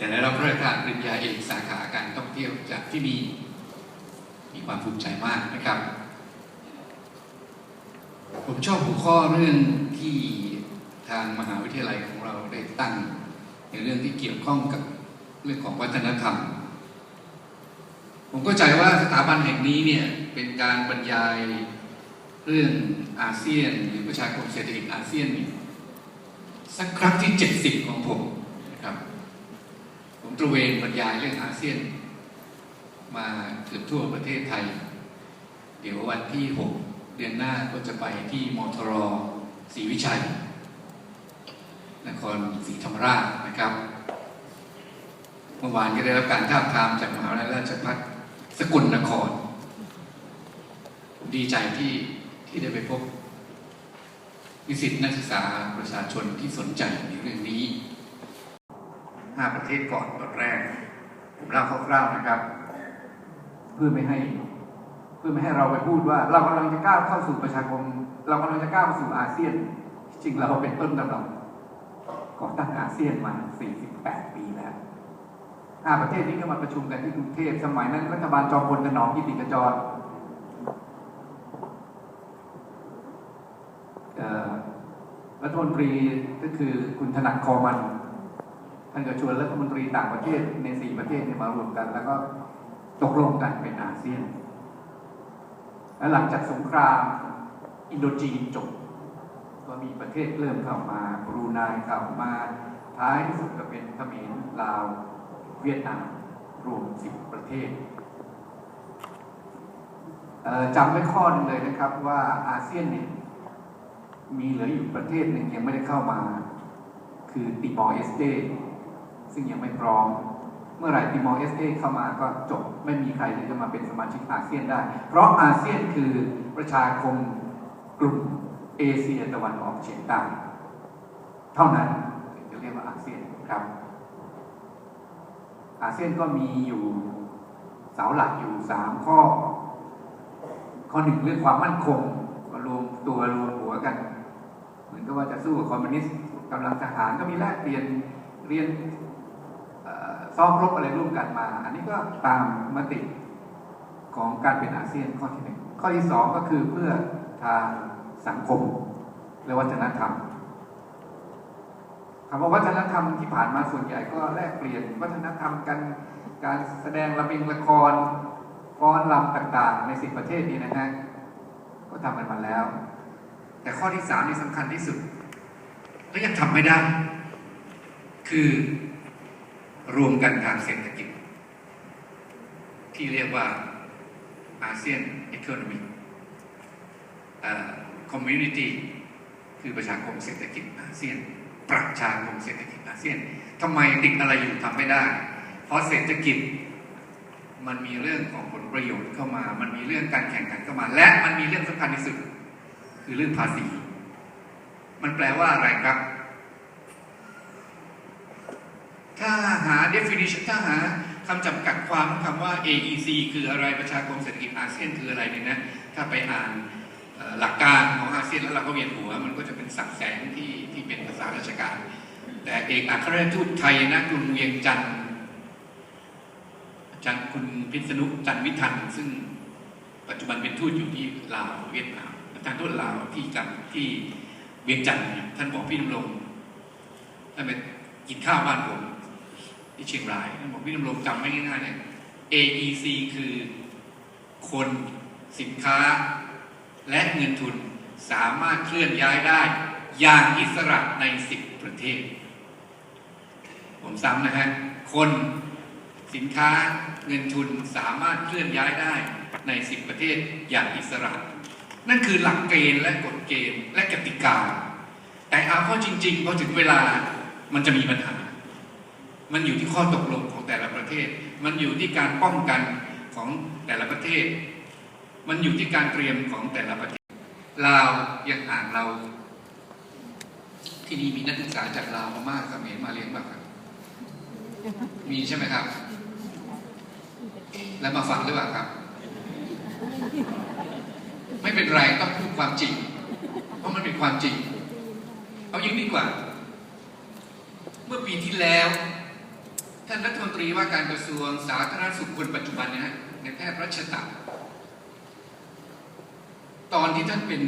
แต่ได้รับพระราชทานปริญญาเอกสาขาการท่องเที่ยวจากที่นี่มีความภูมิใจมากนะครับ ผมชอบหัวข้อเรื่องที่ทางมหาวิทยาลัยของเราได้ตั้ง ในเรื่องที่เกี่ยวข้องกับเรื่องของวัฒนธรรม ผมเข้าใจว่าสถาบันแห่งนี้เนี่ยเป็นการบรรยายเรื่องอาเซียน หรือประชาคมเศรษฐกิจอาเซียนสักครั้งที่ 70 ของผมนะครับ ผมตระเวนบรรยายเรื่องอาเซียน มาเกือบทั่วประเทศไทย เดี๋ยววันที่ 6 เดือนหน้าก็จะไปที่มทรศรีวิชัย นครศรีธรรมราชนะครับ เมื่อวานก็ได้รับการท้าบทามจากมหาวิทยาลัยราชภัฏสกลนคร ผมดีใจที่ที่ได้ไปพบนิสิตนักศึกษาประชาชนที่สนใจในเรื่องนี้ ห้าประเทศก่อนตอนแรก ผมเล่าคร่าวๆนะครับ เพื่อไม่ให้ เพื่อไม่ให้เราไปพูดว่า เรากำลังจะก้าวเข้าสู่ประชาคม เรากำลังจะก้าวเข้าสู่อาเซียน จริงเราเป็นต้นตำรับก่อตั้งอาเซียนมา 48 ปีแล้วห้าประเทศนี้ก็มาประชุมกันที่กรุงเทพสมัยนั้นรัฐบาลจอมพลถนอมกิติกระจรรัฐมนตรีก็คือคุณถนัดคอมัน ท่านก็ชวนรัฐมนตรีต่างประเทศในสี่ประเทศมารวมกัน แล้วก็ตกลงกันเป็นอาเซียน และหลังจากสงครามอินโดจีนจบ ก็มีประเทศเริ่มเข้ามาบรูไนเข้ามา ท้ายที่สุดก็เป็นเขมรลาว เวียดนามรวมสิบประเทศเจำไว้ข้อหนึงเลยนะครับว่าอาเซียนเนี่ยมีเหลืออยู่ประเทศหนึ่งยังไม่ได้เข้ามา คือติมอร์เอสเต ซึ่งยังไม่พร้อม เมื่อไหร่ติมอร์เอสเตเข้ามาก็จบไม่มีใครที่จะมาเป็นสมาชิกอาเซียนได้ เพราะอาเซียนคือประชาคมกลุ่มเอเชียตะวันออกเฉียงใต้เท่านั้นถึงจะเรียกว่าอาเซียนครับ อาเซียนก็มีอยู่เสาหลักอยู่สามข้อ ข้อหนึ่งเรื่องความมั่นคงมารวมตัวรวมหัวกัน เหมือนกับว่าจะสู้กับคอมมิวนิสต์กำลังทหารก็มีแลกเปลี่ยนเรียน ซ้อมรบอะไรร่วมกันมา อันนี้ก็ตามมติของการเป็นอาเซียนข้อที่หนึ่งข้อที่สองก็คือเพื่อทางสังคมและวัฒนธรรมคำว่าวัฒนธรรมที่ผ่านมาส่วนใหญ่ก็แลกเปลี่ยนวัฒนธรรมกันการแสดงระเบงละครฟ้อนรำต่างๆ ในสิบประเทศนี้นะฮะก็ทำกันมาแล้ว แต่ข้อที่สามนี่สำคัญที่สุด และยังทำไม่ได้ คือ รวมกันทางเศรษฐกิจ ที่เรียกว่าอาเซียน Economy คอมมูนิตี้คือประชาคมเศรษฐกิจอาเซียน ประชาคมเศรษฐกิจอาเซียนทำไมติดอะไรอยู่ทำไม่ได้ เพราะเศรษฐกิจมันมีเรื่องของผลประโยชน์เข้ามา มันมีเรื่องการแข่งขันเข้ามา และมันมีเรื่องสำคัญที่สุด คือเรื่องภาษี มันแปลว่าอะไรครับ ถ้าหา definition ถ้าหาคำจำกัดความของคำว่า AEC คืออะไรประชาคมเศรษฐกิจอาเซียนคืออะไรเนี่ยนะถ้าไปอ่านหลักการของอาเซียนแล้วเราก็เวียนหัว มันก็จะเป็นสับแสงที่ที่เป็นภาษาราชการ แต่เอกอัครราชทูตไทยนะกรุงเวียงจันทร์จารย์คุณพิษณุจันทร์วิทันซึ่งปัจจุบันเป็นทูตอยู่ที่ลาวเวียดนามอาจารย์ทูตลาวที่กันที่เวียงจันทร์เนี่ยท่านบอกพี่ดำรงท่านไปกินข้าวบ้านผม ที่เชียงรายท่านบอกพี่ดำรงจำไม่ง่ายๆเลย AEC คือคนสินค้า และเงินทุนสามารถเคลื่อนย้ายได้ อย่างอิสระใน10ประเทศ ผมซ้ำนะฮะ คนสินค้าเงินทุนสามารถเคลื่อนย้ายได้ใน10ประเทศอย่างอิสระ นั่นคือหลักเกณฑ์และกฎเกณฑ์และกติกา แต่เอาเข้าจริงๆพอถึงเวลามันจะมีปัญหา มันอยู่ที่ข้อตกลงของแต่ละประเทศ มันอยู่ที่การป้องกันของแต่ละประเทศ มันอยู่ที่การเตรียมของแต่ละประเทศลาวยังอ่านเรา ที่นี่มีนักศึกษาจากลาวมามากครับเห็นมาเรียนบ้างครับมีใช่ไหมครับ แล้วมาฟังหรือเปล่าครับ ไม่เป็นไรต้องพูดความจริง เพราะมันเป็นความจริง เอาอย่งดีกว่า เมื่อปีที่แล้ว ท่านรัฐมนตรีว่าการกระทรวงสาธารณสุขคนปัจจุบันเนี่ยนะในแพทย์รัชตะตอนที่ท่านเป็น